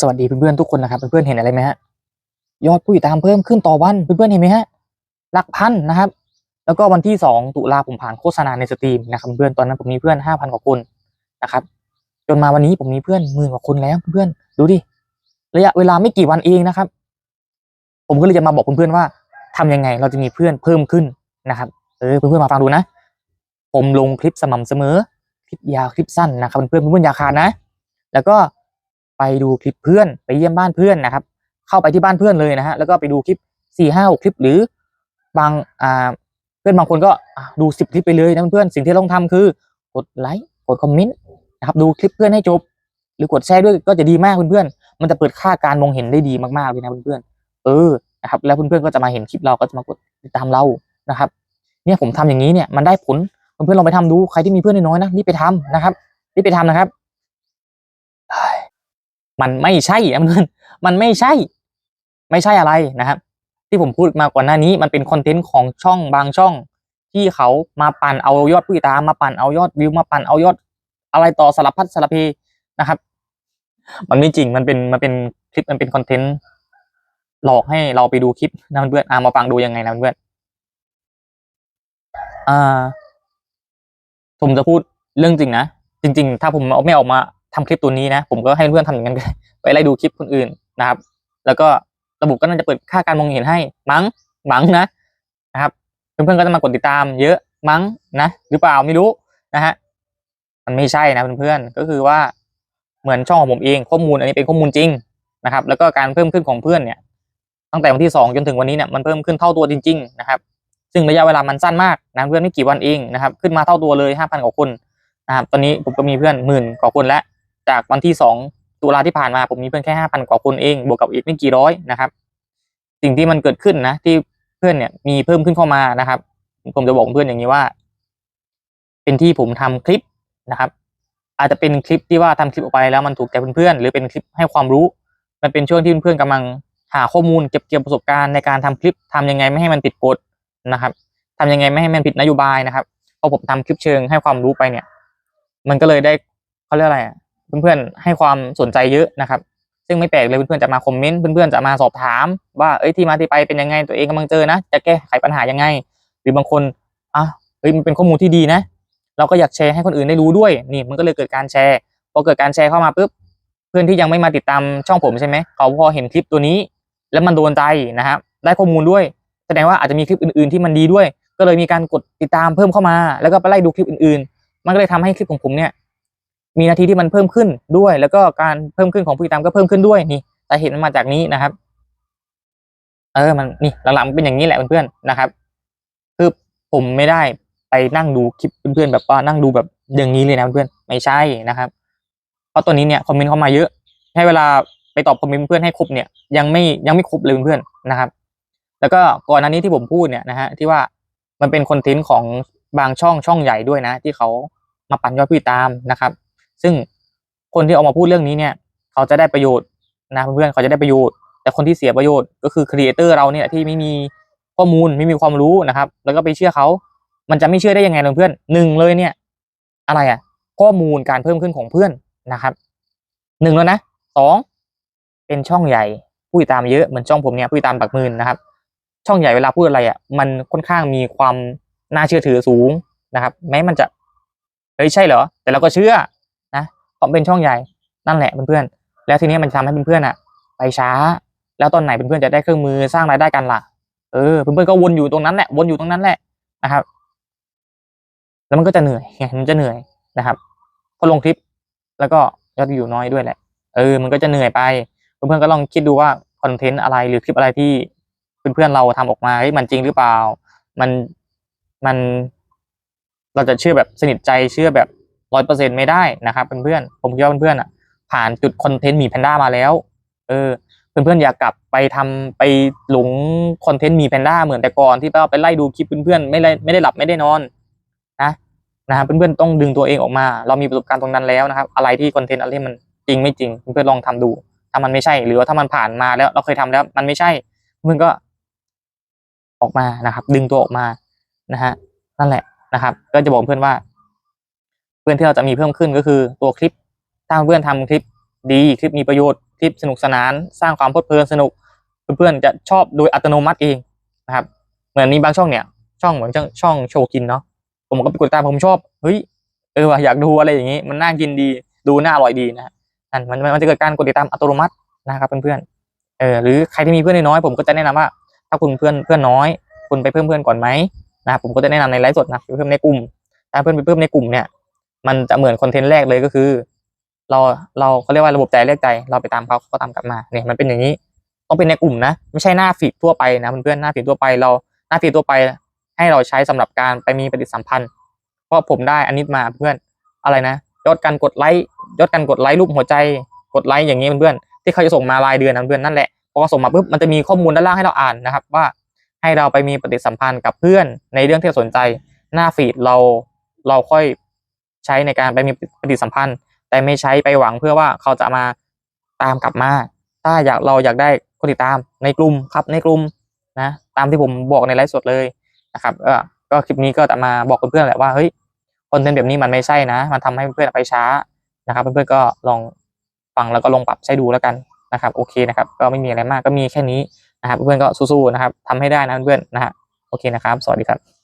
สวัสดีเพื่อนๆทุกคนนะครับเพื่อนๆเห็นอะไรไหมฮะยอดผู้ติดตามเพิ่มขึ้นต่อวันเพื่อนๆเห็นไหมฮะหลักพันนะครับ แล้วก็วันที่สองตุลาผมผ่านโฆษณาในสตรีมนะครับเพื่อนตอนนั้นผมมีเพื่อนห้าพันกว่าคนนะครับ จนมาวันนี้ผมมีเพื่อนหมื่นกว่าคนแล้วเพื่อนๆดูดิระยะเวลาไม่กี่วันเองนะครับ ผมก็เลยจะมาบอกเพื่อนๆว่าทำยังไงเราจะมีเพื่อนเพิ่มขึ้นนะครับ เออเพื่อนๆมาฟังดูนะ ผมลงคลิปสม่ำเสมอคลิปยาวคลิปสั้นนะครับเพื่อนๆเพื่อนๆอย่าขาดนะ แล้วก็ ไปดูคลิปเพื่อนไปเยี่ยมบ้านเพื่อนนะครับ เข้าไปที่บ้านเพื่อนเลยนะฮะแล้วก็ไปดูคลิปสี่ห้าคลิปหรือบางอ่าเพื่อนบางคนก็ดูสิบคลิปไปเลยนะเพื่อนสิ่งที่ต้องทำคือกดไลค์กดคอมเมนต์นะครับดูคลิปเพื่อนให้จบ หรือกดแชร์ด้วยก็จะดีมากเพื่อนๆมันจะเปิดค่าการมองเห็นได้ดีมากๆเลยนะเพื่อนๆเออนะครับแล้วเพื่อนๆก็จะมาเห็นคลิปเราก็จะมากดติดตามเรานะครับ เนี่ยผมทำอย่างนี้เนี่ยมันได้ผลเพื่อนๆลองไปทำดูใครที่มีเพื่อนน้อยๆนะรีบไปทำนะครับรีบไปทำนะครับ มันไม่ใช่อะเพื่อนมันไม่ใช่ ไม่ใช่อะไรนะครับ ที่ผมพูดมาก่อนหน้านี้มันเป็นคอนเทนต์ของช่องบางช่อง ที่เขามาปั่นเอายอดผู้ติดตามมาปั่นเอายอดวิวมาปั่นเอายอดอะไรต่อสารพัดสารเพนะครับ มันไม่จริงมันเป็นมันเป็นคลิปมันเป็นคอนเทนต์หลอกให้เราไปดูคลิปนะเพื่อนอ่ามาฟังดูยังไงนะเพื่อนอ่าผมจะพูดเรื่องจริงนะจริง ๆ ถ้าผมไม่ออกมา ทำคลิปตัวนี้นะ ผมก็ให้เพื่อนทำอย่างนั้นได้ไปไล่ดูคลิปคนอื่นนะครับ แล้วก็ระบบก็น่าจะเปิดค่าการมองเห็นให้มั้งมั้งนะนะครับเพื่อนๆก็จะมากดติดตามเยอะมั้งนะหรือเปล่าไม่รู้นะฮะมันไม่ใช่นะเพื่อนๆก็คือว่าเหมือนช่องของผมเองข้อมูลอันนี้เป็นข้อมูลจริงนะครับ แล้วก็การเพิ่มขึ้นของเพื่อนเนี่ย ตั้งแต่วันที่สองจนถึงวันนี้เนี่ยมันเพิ่มขึ้นเท่าตัวจริง ๆ นะครับ ซึ่งระยะเวลามันสั้นมากนะเพื่อนไม่กี่วันเองนะครับ ขึ้นมาเท่าตัวเลยห้าพันกว่าคนนะครับตอนนี้ผมก็มีเพื่อนหมื่นกว่าคนแล้ว จากวันที่สองตุลาที่ผ่านมาผมมีเพื่อนแค่ห้าพันกว่าคนเองบวกกับอีกไม่กี่ร้อยนะครับ สิ่งที่มันเกิดขึ้นนะ ที่เพื่อนเนี่ยมีเพิ่มขึ้นเข้ามานะครับ ผมจะบอกเพื่อนอย่างนี้ว่า เป็นที่ผมทำคลิปนะครับ อาจจะเป็นคลิปที่ว่าทำคลิปออกไปแล้วมันถูกใจเพื่อนๆหรือเป็นคลิปให้ความรู้ มันเป็นช่วงที่เพื่อนๆกำลังหาข้อมูลเก็บเกี่ยวประสบการณ์ในการทำคลิปทำยังไงไม่ให้มันผิดกฎนะครับทำยังไงไม่ให้มันผิดนโยบายนะครับพอผมทำคลิปเชิงให้ความรู้ไปเนี่ย มันก็เลยได้เขาเรียกอะไรอะ เพื่อนๆให้ความสนใจเยอะนะครับ ซึ่งไม่แปลกเลยเพื่อนๆจะมาคอมเมนต์เพื่อนๆจะมาสอบถาม ว่าเอ้ยที่มาที่ไปเป็นยังไงตัวเองกำลังเจอนะ จะแก้ไขปัญหายังไง หรือบางคนอะเฮ้ยมันเป็นข้อมูลที่ดีนะ เราก็อยากแชร์ให้คนอื่นได้รู้ด้วยนี่มันก็เลยเกิดการแชร์พอเกิดการแชร์เข้ามาปุ๊บเพื่อนที่ยังไม่มาติดตามช่องผมใช่ไหมเขาพอเห็นคลิปตัวนี้ แล้วมันโดนใจนะครับได้ข้อมูลด้วย แสดงว่าอาจจะมีคลิปอื่นๆที่มันดีด้วย ก็เลยมีการกดติดตามเพิ่มเข้ามา แล้วก็ไปไล่ดูคลิปอื่นๆ มันก็เลยทำให้คลิปของผมเนี่ย มีนาทีที่มันเพิ่มขึ้นด้วย แล้วก็การเพิ่มขึ้นของผู้ติดตามก็เพิ่มขึ้นด้วยนี่สาเหตุมันมาจากนี้นะครับ เออมันนี่หลังๆมันเป็นอย่างนี้แหละเพื่อนๆนะครับ คือผมไม่ได้ไปนั่งดูคลิปเพื่อนๆแบบว่านั่งดูแบบอย่างนี้เลยนะเพื่อนไม่ใช่นะครับ เพราะตัวนี้เนี่ยคอมเมนต์เข้ามาเยอะ ให้เวลาไปตอบคอมเมนต์เพื่อนให้ครบเนี่ยยังไม่ยังไม่ครบเลยเพื่อนๆนะครับ แล้วก็ก่อนหน้านี้ที่ผมพูดเนี่ยนะฮะที่ว่ามันเป็นคอนเทนต์ของบางช่องช่องใหญ่ด้วยนะ ที่เขามาปั่นยอดผู้ติดตามนะครับ ซึ่งคนที่ออกมาพูดเรื่องนี้เนี่ยเขาจะได้ประโยชน์นะเพื่อนๆเขาจะได้ประโยชน์ แต่คนที่เสียประโยชน์ก็คือครีเอเตอร์เราเนี่ยที่ไม่มีข้อมูลไม่มีความรู้นะครับ แล้วก็ไปเชื่อเขา มันจะไม่เชื่อได้ยังไงเพื่อนหนึ่งเลยเนี่ย อะไรอะ ข้อมูลการเพิ่มขึ้นของเพื่อนนะครับหนึ่งแล้วนะสองเป็นช่องใหญ่ผู้ติดตามเยอะเหมือนช่องผมเนี่ยผู้ติดตามปักหมื่นนะครับ ช่องใหญ่เวลาพูดอะไรอะ มันค่อนข้างมีความน่าเชื่อถือสูงนะครับ แม้มันจะเฮ้ยใช่เหรอ แต่เราก็เชื่อ เพราะเป็นช่องใหญ่นั่นแหละเพื่อนๆแล้วทีนี้มันทำให้เพื่อนๆอะ ไปช้า แล้วตอนไหนเพื่อนๆจะได้เครื่องมือสร้างรายได้กันล่ะ เออเพื่อนๆก็วนอยู่ตรงนั้นแหละวนอยู่ตรงนั้นแหละนะครับ แล้วมันก็จะเหนื่อยไงมันจะเหนื่อยนะครับพอลงคลิปแล้วก็ยอดวิวน้อยด้วยแหละ เออ มันก็จะเหนื่อยไปเพื่อนๆก็ลองคิดดูว่าคอนเทนต์อะไรหรือคลิปอะไรที่เพื่อนๆเราทำออกมาเฮ้ยมันจริงหรือเปล่า มันมันเราจะเชื่อแบบสนิทใจเชื่อแบบ ร้อยเปอร์เซ็นไม่ได้นะครับเพื่อนๆผมคิดว่าเพื่อนๆอะผ่านจุดคอนเทนต์หมีแพนด้ามาแล้ว เออ เพื่อนๆอยากกลับไปทำไปหลงคอนเทนต์หมีแพนด้าเหมือนแต่ก่อนที่ไปไล่ดูคลิปเพื่อนๆไม่ได้ไม่ได้หลับไม่ได้นอนนะนะครับเพื่อนๆต้องดึงตัวเองออกมา เรามีประสบการณ์ตรงนั้นแล้วนะครับ อะไรที่คอนเทนต์อะไรที่มันจริงไม่จริง เพื่อนๆลองทำดู ถ้ามันไม่ใช่ หรือว่าถ้ามันผ่านมาแล้วเราเคยทำแล้ว มันไม่ใช่เพื่อนก็ออกมานะครับ ดึงตัวออกมานะฮะนั่นแหละนะครับ ก็จะบอกเพื่อนว่า เพื่อนที่เราจะมีเพิ่มขึ้นก็คือตัวคลิปถ้าเพื่อนทำคลิปดีคลิปมีประโยชน์คลิปสนุกสนาน สร้างความเพลิดเพลินสนุก เพื่อนๆจะชอบโดยอัตโนมัติเองนะครับเหมือนมีบางช่องเนี่ย ช่องเหมือนช่องโชว์กินเนาะผมก็ไปกดติดตามผมชอบเฮ้ยเออว่ะอยากดูอะไรอย่างงี้ มันน่ากินดีดูน่าอร่อยดีนะฮะนั่นมันมันมันจะเกิดการกดติดตามอัตโนมัตินะครับเพื่อนๆเออหรือใครที่มีเพื่อนน้อยผมก็จะแนะนำว่า ถ้าคุณเพื่อนเพื่อนน้อย คุณไปเพิ่มเพื่อนก่อนไหมนะครับผมก็จะแนะนำในไลฟ์สดนะไปเพิ่มในกลุ่มถ้าเพื่อนไปเพิ่มในกลุ่มเนี่ย มันจะเหมือนคอนเทนต์แรกเลยก็คือ เราเราเขาเรียกว่าระบบใจเรียกใจ เราไปตามเขาเขาก็ตามกลับมาเนี่ยมันเป็นอย่างนี้ ต้องเป็นในกลุ่มนะ ไม่ใช่หน้าฟีดทั่วไปนะเพื่อนๆหน้าฟีดทั่วไปเราหน้าฟีดทั่วไป ให้เราใช้สำหรับการไปมีปฏิสัมพันธ์ เพราะผมได้อันนี้มาเพื่อนอะไรนะยอดการกดไลค์ยอดการกดไลค์รูปหัวใจกดไลค์อย่างนี้เพื่อนๆที่เขาจะส่งมารายเดือนนะเพื่อนนั่นแหละพอส่งมาปุ๊บมันจะมีข้อมูลด้านล่างให้เราอ่านนะครับ ว่าให้เราไปมีปฏิสัมพันธ์กับเพื่อนในเรื่องที่เราสนใจหน้าฟีดเราเราค่อย ใช้ในการไปมีปฏิสัมพันธ์ แต่ไม่ใช้ไปหวังเพื่อว่าเขาจะมาตามกลับมา ถ้าอยากเราอยากได้คนติดตามในกลุ่มครับในกลุ่มนะตามที่ผมบอกในไลฟ์สดเลยนะครับเออก็คลิปนี้ก็จะมาบอกเพื่อนๆแหละว่าเฮ้ยคอนเทนต์แบบนี้มันไม่ใช่นะ มันทำให้เพื่อนๆไปช้านะครับ เพื่อนๆก็ลองฟังแล้วก็ลองปรับใช้ดูแล้วกันนะครับโอเคนะครับ ก็ไม่มีอะไรมากก็มีแค่นี้นะครับ เพื่อนๆก็สู้ๆนะครับทำให้ได้นะเพื่อนๆนะฮะโอเคนะครับ สวัสดีครับ